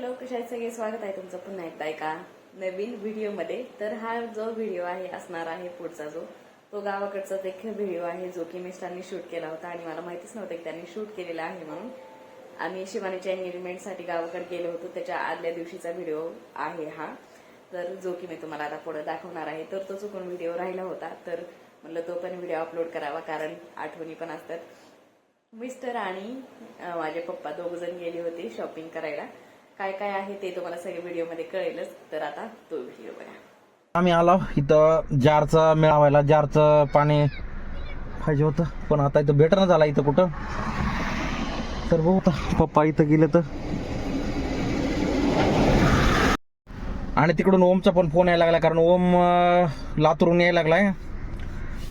Hello कशा सगळे स्वागत आहे तुमचं पुन्हा एकदा एका नवीन व्हिडिओमध्ये. तर हा जो व्हिडिओ आहे असणार आहे पुढचा जो तो गावाकडचाच एक व्हिडिओ आहे जो की मिस्टरांनी शूट केला होता आणि मला माहितीच नव्हतं की त्यांनी शूट केलेला आहे म्हणून. आम्ही शिवानीच्या एंगेजमेंटसाठी गावाकडे गेलो होतो त्याच्या आदल्या दिवशीचा व्हिडिओ आहे हा. तर जो की मी तुम्हाला आता पुढे दाखवणार आहे तर तो चुकून व्हिडिओ राहिला होता. तर म्हणलं तो पण व्हिडिओ अपलोड करावा कारण आठवणी पण असतात. मिस्टर आणि माझे पप्पा दोघ जण गेले होते शॉपिंग करायला. काय काय आहे ते तुम्हाला सगळ्या व्हिडिओमध्ये कळेलच. तर आता तो व्हिडिओ बघा. आम्ही आलो इथं जारचं मिळावायला जारचं पाणी पाहिजे होतं. पण आता इथं भेटणं झाला इथं कुठं? तर बघू पप्पा इथं गेले तर. आणि तिकडून ओमचा पण फोन यायला लागला कारण ओम लातूरून यायला लागलाय.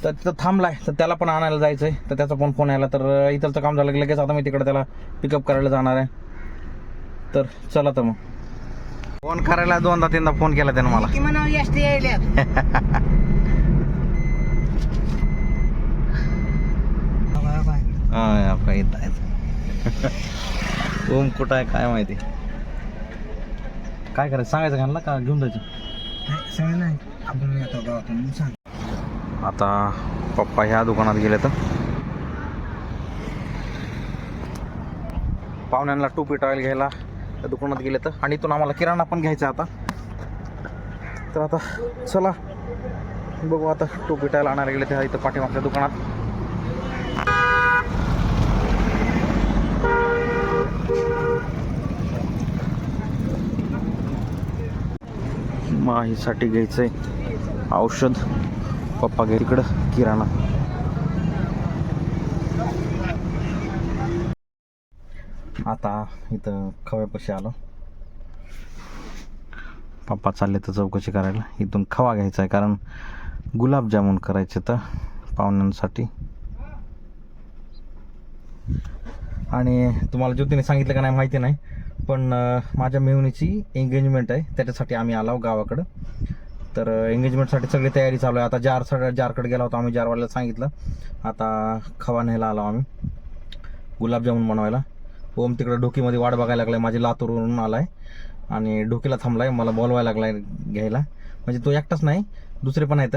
तर तिथं थांबलाय तर त्याला पण आणायला जायचंय. तर त्याचा पण फोन यायला तर इथलचं काम झालं की लगेच आता मी तिकडे त्याला पिकअप करायला जाणार आहे. तर चला तर मग. फोन करायला दोनदा तीनदा फोन केला त्यानं मला. की हा आपका येत ओम कुठं आहे काय माहिती? काय करायचं? सांगायचं घालला का घेऊन जायचं? सगळं नाही. आपण येतो गावातून सांग. आता पप्पा ह्या दुकानात गेले तर. पाहुण्यांना टोपी टॉयल घ्यायला. त्या दुकानात गेले तर. आणि इथून आम्हाला किराणा पण घ्यायचा आता. तर आता चला बघू आता टोपी टायल आणायला गेले त्या इथं पाठीमागच्या दुकानात. माहीसाठी घ्यायचंय औषध. पप्पा घे तिकडं किराणा. आता इथं खव्यापाशी आलो. पप्पा चालले तर चौकशी करायला. इथून खवा घ्यायचा आहे कारण गुलाबजामुन करायचे तर पाहुण्यांसाठी. आणि तुम्हाला ज्योतीने सांगितलं का नाही माहिती नाही पण माझ्या मेहुणीची एंगेजमेंट आहे त्याच्यासाठी आम्ही आलो गावाकडं. तर एंगेजमेंटसाठी सगळी तयारी चालू आहे. आता जार सगळ्या जारकडे गेला होता आम्ही जारवाल्याला सांगितलं. आता खवा न्यायला आलो आम्ही. गुलाबजामुन बनवायला. ओम तिकडं डोकीमध्ये वाट बघायला लागलाय माझी लातूरून आलाय. आणि डोकीला थांबलाय मला बोलवायला लागलाय घ्यायला. म्हणजे तो एकटाच नाही दुसरे पण आहेत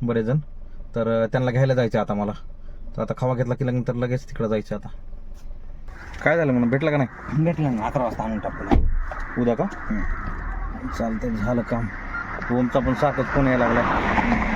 बरेच जण तर त्यांना घ्यायला जायचं आता मला. तर आता खवा घेतला की नंतर लगेच तिकडं जायचं आता. काय झालं म्हणून भेटलं का नाही? भेटलं ना अकरा वाजता आणून टाकतो. उद्या का? चालतंय झालं काम. ओमचा पण सारखंच फोन यायला लागला